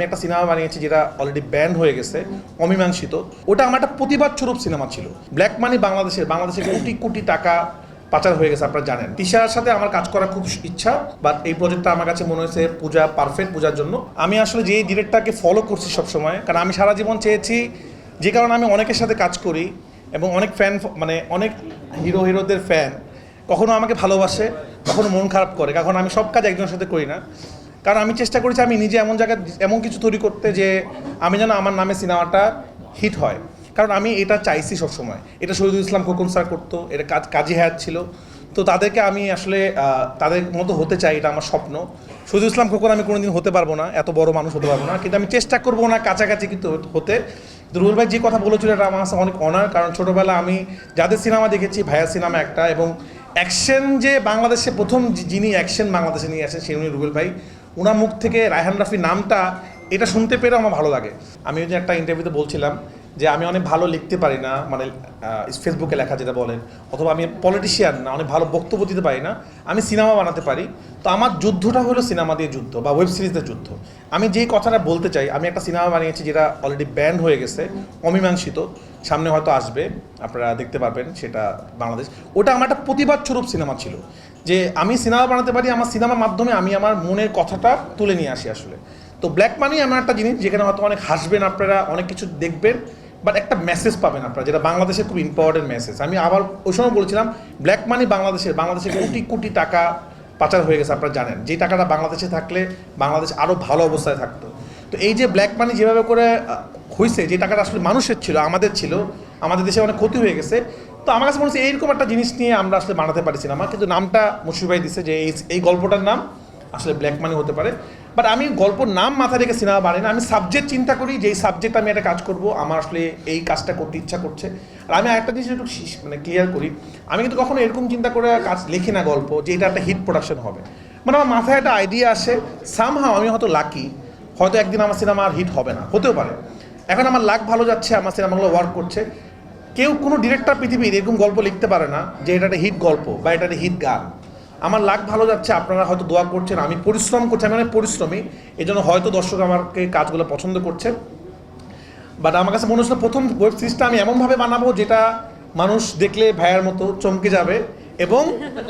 আমি একটা সিনেমা বানিয়েছি যেটা অলরেডি ব্যান্ড হয়ে গেছে, অমীমাংসিত। ওটা আমার একটা প্রতিবাদ স্বরূপ সিনেমা ছিল। ব্ল্যাক মানি বাংলাদেশের বাংলাদেশে কোটি কোটি টাকা পাচার হয়ে গেছে, আপনারা জানেন। তিশার সাথে আমার কাজ করার খুব ইচ্ছা বাট এই প্রজেক্টটা আমার কাছে মনে হয়েছে পূজা পারফেক্ট পূজার জন্য। আমি আসলে যে ডিরেক্টরকে ফলো করছি সবসময়, কারণ আমি সারা জীবন চেয়েছি, যে কারণে আমি অনেকের সাথে কাজ করি এবং অনেক ফ্যান মানে অনেক হিরো হিরোদের ফ্যান কখনো আমাকে ভালোবাসে, কখনো মন খারাপ করে, কখনো আমি সব কাজ একজনের সাথে করি না। কারণ আমি চেষ্টা করেছি, আমি নিজে এমন জায়গায়, এমন কিছু তৈরি করতে যে আমি যেন আমার নামে সিনেমাটা হিট হয়। কারণ আমি এটা চাইছি সবসময়। এটা শহীদুল ইসলাম খোকন স্যার করতো, এটা কাজ, কাজী হায়াত ছিল। তো তাদেরকে আমি আসলে তাদের মতো হতে চাই, এটা আমার স্বপ্ন। শহীদুল ইসলাম খোকন আমি কোনোদিন হতে পারব না, এত বড় মানুষ হতে পারব না। কিন্তু আমি চেষ্টা করব না কাছাকাছি কিন্তু হতে রুল ভাই যে কথা বলেছিল, এটা আমার অনেক অনার কারণ ছোটোবেলা আমি যাদের সিনেমা দেখেছি ভাইয়া সিনেমা একটা, এবং অ্যাকশন যে বাংলাদেশে প্রথম যিনি অ্যাকশন বাংলাদেশে নিয়ে আসেন, সেই উনি রুবেল ভাই। ওনার মুখ থেকে রায়হান রাফি নামটা, এটা শুনতে পেরে আমার ভালো লাগে। আমি ওই যে একটা ইন্টারভিউতে বলছিলাম যে আমি অনেক ভালো লিখতে পারি না মানে ফেসবুকে লেখা যেটা বলেন, অথবা আমি পলিটিশিয়ান না, অনেক ভালো বক্তব্য দিতে পারি না, আমি সিনেমা বানাতে পারি। তো আমার যুদ্ধটা হলো সিনেমা দিয়ে যুদ্ধ বা ওয়েব সিরিজের যুদ্ধ। আমি যেই কথাটা বলতে চাই, আমি একটা সিনেমা বানিয়েছি যেটা অলরেডি ব্যান্ড হয়ে গেছে, অমীমাংসিত। সামনে হয়তো আসবে, আপনারা দেখতে পারবেন সেটা বাংলাদেশ। ওটা আমার একটা প্রতিবাদ স্বরূপ সিনেমা ছিল, যে আমি সিনেমা বানাতে পারি, আমার সিনেমার মাধ্যমে আমি আমার মনের কথাটা তুলে নিয়ে আসি আসলে। তো ব্ল্যাক মানি এমন একটা জিনিস যেখানে হয়তো অনেক হাসবেন আপনারা, অনেক কিছু দেখবেন বাট একটা মেসেজ পাবেন আপনারা, যেটা বাংলাদেশের খুব ইম্পর্টেন্ট মেসেজ আমি আবার ওই সময় বলেছিলাম ব্ল্যাক মানি বাংলাদেশের বাংলাদেশে কোটি কোটি টাকা পাচার হয়ে গেছে, আপনারা জানেন। যে টাকাটা বাংলাদেশে থাকলে বাংলাদেশ আরও ভালো অবস্থায় থাকতো। তো এই যে ব্ল্যাক মানি যেভাবে করে হয়েছে যে টাকাটা আসলে মানুষের ছিল, আমাদের ছিল, আমাদের দেশে অনেক ক্ষতি হয়ে গেছে। তো আমার কাছে মনে হচ্ছে এইরকম একটা জিনিস নিয়ে আমরা আসলে বানাতে পারি সিনেমা কিন্তু নামটা মুশফিক ভাই দিছে যে এই গল্পটার নাম আসলে ব্ল্যাক মানি হতে পারে। বাট আমি গল্প নাম মাথায় রেখে সিনেমা বানাই না। আমি সাবজেক্ট চিন্তা করি যে এই সাবজেক্ট আমি একটা কাজ করব, আমার আসলে এই কাজটা করতে ইচ্ছা করছে। আর আমি একটা জিনিস একটু মানে ক্লিয়ার করি, আমি কিন্তু কখনো এরকম চিন্তা করে কাজ লিখি না গল্প যে এটা একটা হিট প্রোডাকশন হবে। মানে আমার মাথায় একটা আইডিয়া আসে সামহাও আমি হয়তো লাকি হয়তো একদিন আমার সিনেমা আর হিট হবে না, হতেও পারে। এখন আমার লাক ভালো যাচ্ছে, আমার সিনেমাগুলো ওয়ার্ক করছে। কেউ কোনো ডিরেক্টর পৃথিবীর এরকম গল্প লিখতে পারে না যে এটা একটা হিট গল্প বা এটা একটা হিট গান। আমার লাক ভালো যাচ্ছে, আপনারা হয়তো দোয়া করছেন, আমি পরিশ্রম করছি, আমি অনেক পরিশ্রমী এই জন্য হয়তো দর্শক আমাকে কাজগুলো পছন্দ করছেন। বাট আমার কাছে মনে হচ্ছিল প্রথম ওয়েব সিরিজটা আমি এমনভাবে বানাবো যেটা মানুষ দেখলে ভাইয়ের মতো চমকে যাবে এবং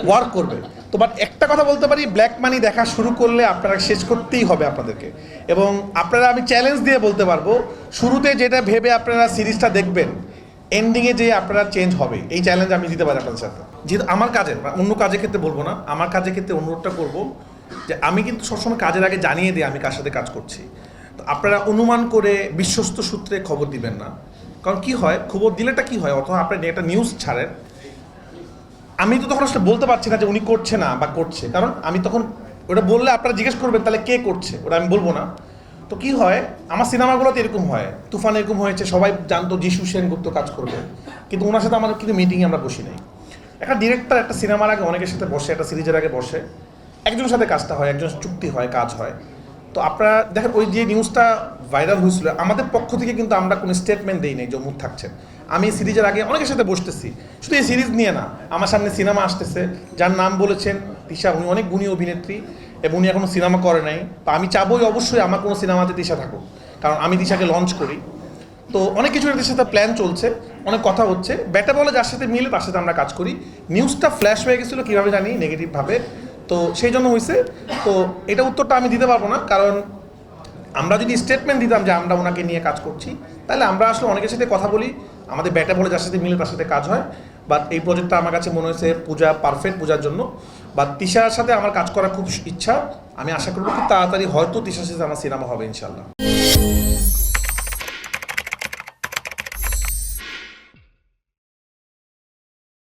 ওয়ার্ক করবে। তো বাট একটা কথা বলতে পারি ব্ল্যাক মানি দেখা শুরু করলে আপনারা শেষ করতেই হবে আপনাদেরকে। এবং আপনারা আমি চ্যালেঞ্জ দিয়ে বলতে পারব, শুরুতে যেটা ভেবে আপনারা সিরিজটা দেখবেন এন্ডিংয়ে যে আপনারা চেঞ্জ হবে, এই চ্যালেঞ্জ আমি দিতে পারি আপনাদের সাথে। যেহেতু আমার কাজে অন্য কাজের ক্ষেত্রে বলব না, আমার কাজের ক্ষেত্রে অনুরোধটা করব যে আমি কিন্তু সবসময় কাজের আগে জানিয়ে দিই আমি কার সাথে কাজ করছি। তো আপনারা অনুমান করে বিশ্বস্ত সূত্রে খবর দিবেন না। কারণ কি হয়, খবর দিলেটা কি হয়, অথবা আপনি একটা নিউজ ছাড়েন। আমি তো তখন আসলে বলতে পারছি না যে উনি করছে না বা করছে। কারণ আমি তখন ওটা বললে আপনারা জিজ্ঞেস করবেন, তাহলে কে করছে? ওটা আমি বলব না। তো কি হয়? আমার সিনেমাগুলোতে এরকম হয়। তুফান এরকম হয়েছে, সবাই জানতো যিশু সেনগুপ্ত কাজ করবে। কিন্তু ওনার সাথে আমাদের কিন্তু মিটিংয়ে আমরা বসি নাই। একটা ডিরেক্টর একটা সিনেমার আগে অনেকের সাথে বসে, একটা সিরিজের আগে বসে। একজনের সাথে কাজটা হয় একজন চুক্তি হয়, কাজ হয়। তো আপনারা দেখেন, ওই যে নিউজটা ভাইরাল হয়েছিল, আমাদের পক্ষ থেকে কিন্তু আমরা কোনো স্টেটমেন্ট দেই নাই মুখ থাকছেন আমি সিরিজের আগে অনেকের সাথে বসতেছি। শুধু এই সিরিজ নিয়ে না, আমার সামনে সিনেমা আসতেছে। যার নাম বলেছেন তিশা, উনি অনেক গুণী অভিনেত্রী। এবং উনি এখনও সিনেমা করে নাই। তো আমি চাবই অবশ্যই আমার কোনো সিনেমাতে দিশা থাকুক। কারণ আমি দিশাকে লঞ্চ করি। তো অনেক কিছু এদের সাথে প্ল্যান চলছে, অনেক কথা হচ্ছে। ব্যাটা বলে যার সাথে মিলে তার সাথে আমরা কাজ করি। নিউজটা ফ্ল্যাশ হয়ে গেছিল, কীভাবে জানি নেগেটিভভাবে তো সেই জন্য হয়েছে তো এটা উত্তরটা আমি দিতে পারব না। কারণ আমরা যদি স্টেটমেন্ট দিতাম যে আমরা ওনাকে নিয়ে কাজ করছি, তাহলে আমরা আসলে অনেকের সাথে কথা বলি। আমাদের ব্যাটা বলে যার সাথে মিলে তার সাথে কাজ হয়। বাট এই প্রজেক্টটা আমার কাছে মনে হয়েছে পূজা পারফেক্ট পূজার জন্য। বা তিশার সাথে আমার কাজ করার খুব ইচ্ছা। আমি আশা করব খুব তাড়াতাড়ি হয়তো তিশার সাথে আমার সিনেমা হবে, ইনশাল্লাহ।